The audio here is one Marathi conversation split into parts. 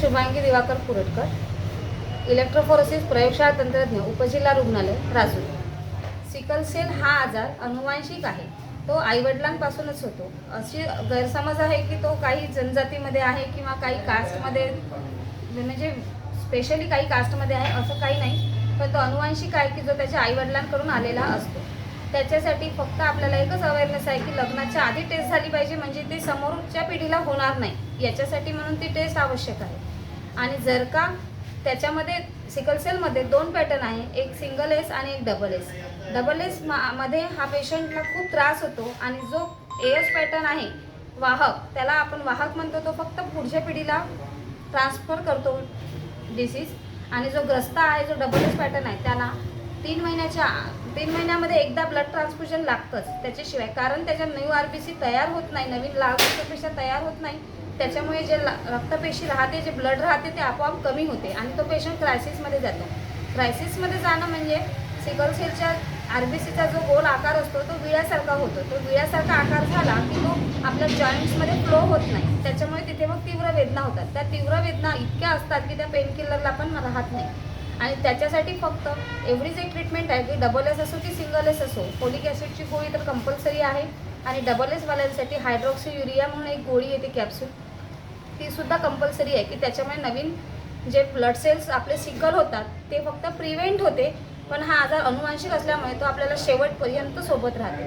शुभांगी दिवाकर कुरटकर इलेक्ट्रोफोरोसिस प्रयोगशाळा तंत्रज्ञ उपजिल्हा रुग्णालय राजूर. सिकल सेल हा आजार अनुवांशिक आहे. तो आईवडिलांपासूनच होतो. अशी गैरसमज आहे की तो काही जनजातीमध्ये आहे किंवा काही कास्टमध्ये म्हणजे स्पेशली काही कास्टमध्ये आहे असं काही नाही. पण तो अनुवांशिक आहे की जो त्याच्या आईवडिलांकडून आलेला असतो. त्याच्यासाठी फक्त आपल्याला एकच अवेअरनेस आहे की लग्नाच्या आधी टेस्ट झाली पाहिजे म्हणजे ते समोरच्या पिढीला होणार नाही. याच्यासाठी म्हणून ती टेस्ट आवश्यक आहे. आणि जर का त्याच्यामध्ये सिकल सेलमध्ये दोन पॅटर्न आहे एक सिंगल एस आणि एक डबल एस डबल एसमध्ये हा पेशंटला खूप त्रास होतो आणि जो एस पॅटर्न आहे वाहक त्याला आपण वाहक म्हणतो तो फक्त पुढच्या पिढीला ट्रान्सफर करतो डिसीज आणि जो ग्रस्त आहे जो डबल एस पॅटर्न आहे त्याला तीन महिन्याच्या तीन महिन्यामध्ये एकदा ब्लड ट्रान्सफ्युजन लागतंच त्याच्याशिवाय. कारण त्याच्या न्यू आर बी सी तयार होत नाही नवीन लाल रक्तपेशा तयार होत नाही. त्याच्यामुळे जे ला- रक्तपेशी राहते जे ब्लड राहते ते आपोआप कमी होते आणि तो पेशंट क्रायसिसमध्ये जातो. क्रायसिसमध्ये जाणं म्हणजे सिकल सेलच्या आर बी सीचा जो गोल आकार असतो तो विळ्यासारखा होतो. तो विळ्यासारखा आकार झाला की तो आपल्या जॉईंट्समध्ये फ्लो होत नाही. त्याच्यामुळे तिथे मग तीव्र वेदना होतात. त्या तीव्र वेदना इतक्या असतात की त्या पेनकिलरला पण राहत नाही. आणि त्याच्यासाठी फक्त एवढीच एक ट्रीटमेंट आहे की डबल एस असो की सिंगल एस असो फोलिक ॲसिडची गोळी तर कंपल्सरी आहे आणि डबल एसवाल्यांसाठी हायड्रॉक्सी युरिया म्हणून एक गोळी येते कॅप्सूल तीसुद्धा कंपल्सरी आहे की त्याच्यामुळे नवीन जे ब्लड सेल्स आपले सिकल होतात ते फक्त प्रिव्हेंट होते. पण हा आजार अनुवांशिक असल्यामुळे तो आपल्याला शेवटपर्यंत सोबत राहते.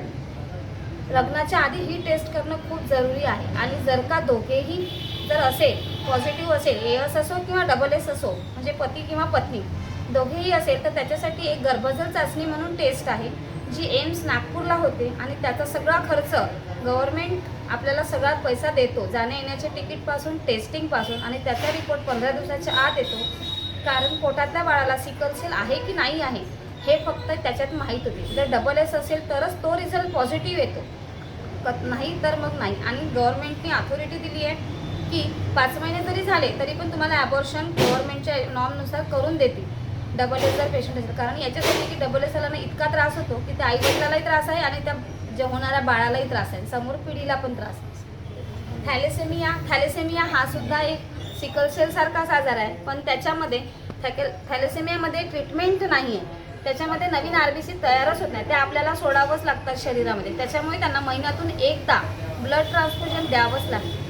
लग्नाच्या आधी ही टेस्ट करणं खूप जरुरी आहे. आणि जर का दोघेही जर असेल पॉझिटिव्ह असेल एस असो किंवा डबल एस असो म्हणजे पती किंवा पत्नी दोघेही असेल तर त्याच्यासाठी एक गर्भजल चाचणी म्हणून टेस्ट आहे जी एम्स नागपूरला होते आणि त्याचा सगळा खर्च गव्हर्मेंट आपल्याला सगळा पैसा देतो. जाण्या येण्याच्या तिकीटपासून टेस्टिंगपासून आणि त्याचा रिपोर्ट पंधरा दिवसाच्या आत येतो. कारण पोटातल्या बाळाला सिकल सेल आहे की नाही आहे हे फक्त त्याच्यात माहीत होते. जर डबल एस असेल तरच तो रिझल्ट पॉझिटिव्ह येतो. क नाही तर मग नाही. आणि गव्हर्मेंटनी अथॉरिटी दिली आहे की पाच महिने जरी झाले तरी पण तुम्हाला ॲबॉर्शन गव्हर्नमेंटच्या नॉर्मनुसार करून देतील. डबल एस जर पेशंट असेल. कारण याच्यासाठी की डबल एस ना इतका त्रास होतो की त्या आईवडिलालाही त्रास आहे आणि त्या जे होणाऱ्या बाळालाही त्रास आहे. समोर पिढीला पण त्रास आहे. थॅलेसेमिया थॅलेसेमिया हा सुद्धा एक सिकल आजार आहे. पण त्याच्यामध्ये थॅके थॅलेसेमियामध्ये ट्रीटमेंट नाही आहे त्याच्यामध्ये नवीन आर बी सी तयारच होत नाही. ते आपल्याला सोडावंच लागतात शरीरामध्ये. त्याच्यामुळे त्यांना महिन्यातून एकदा ब्लड ट्रान्सफ्युजन द्यावंच लागतं.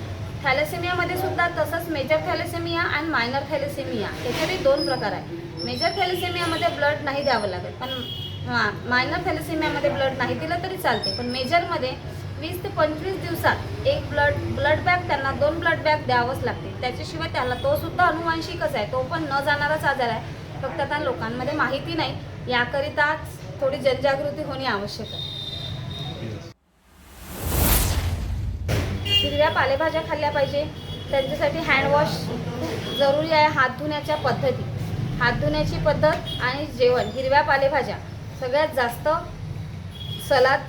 थॅलेसेमियामध्ये सुद्धा तसंच मेजर थॅलेसेमिया आणि मायनर थॅलेसेमिया. याच्यातही दोन प्रकार आहे. मेजर थॅलेसेमियामध्ये ब्लड नाही द्यावं लागत. पण मायनर थॅलेसेमियामध्ये ब्लड नाही दिलं तरी चालते. पण मेजरमध्ये वीस ते पंचवीस दिवसात एक ब्लड ब्लड बॅग त्यांना दोन ब्लड बॅग द्यावंच लागते. त्याच्याशिवाय त्याला तो सुद्धा अनुवांशिकच आहे. तो पण न जाणाराच आजार आहे. फक्त आता लोकांमध्ये माहिती नाही. याकरिताच थोडी जनजागृती होणे आवश्यक आहे. हिरव्या पालेभाज्या खाल्ल्या पाहिजे. त्यांच्यासाठी हँडवॉश खूप जरुरी आहे हात धुण्याच्या पद्धती. हात धुण्याची पद्धत आणि जेवण हिरव्या पालेभाज्या. सगळ्यात जास्त सलाद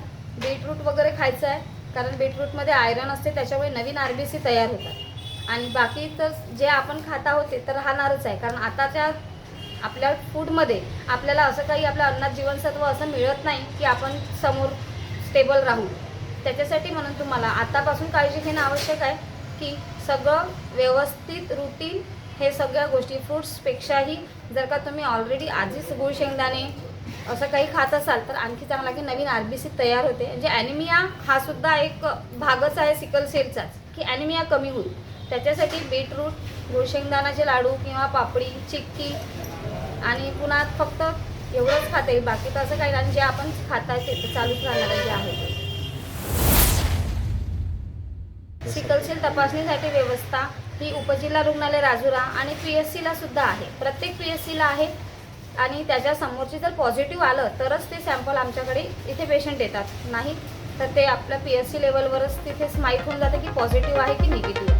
बीटरूट वगैरे खायचं आहे. कारण बीटरूटमध्ये आयरन असते त्याच्यामुळे नवीन आर बी सी तयार होतात. आणि बाकी तर जे आपण खाता होते तर राहणारच आहे. कारण आताच्या आपल्या फूडमध्ये आपल्याला असं काही आपल्या अन्नात जीवनसत्व असं मिळत नाही की आपण समोर स्टेबल राहू. त्याच्यासाठी म्हणून तुम्हाला आतापासून काळजी घेणं आवश्यक आहे की सगळं व्यवस्थित रुटीन हे सगळ्या गोष्टी फ्रुट्सपेक्षाही जर का तुम्ही ऑलरेडी आधीच गुळ शेंगदाणे असं काही खात असाल तर आणखी चांगला की नवीन आर बी सी तयार होते. म्हणजे ॲनिमिया हा सुद्धा एक भागच आहे सिकल सेलचाच की ॲनिमिया कमी होईल. त्याच्यासाठी बीटरूट गुळशेंगदाणाचे लाडू किंवा पापडी चिक्की आणि पुन्हा फक्त एवढंच खाता. येईल बाकी तर असं काही नाही. आणि जे आपण खाता ते चालूच राहणार आहे जे आहे सिकलसेल तपासणीसाठी व्यवस्था ही उपजिल्हा रुग्णालय राजुरा आणि पी एस सीला सुद्धा आहे. प्रत्येक पी एस सीला आहे आणि त्याच्या समोरची जर पॉझिटिव्ह आलं तरच ते सॅम्पल आमच्याकडे इथे पेशंट येतात. नाही तर ते आपल्या पी एस सी लेवलवरच तिथेच माहीत होऊन जातं की पॉझिटिव्ह आहे की निगेटिव्ह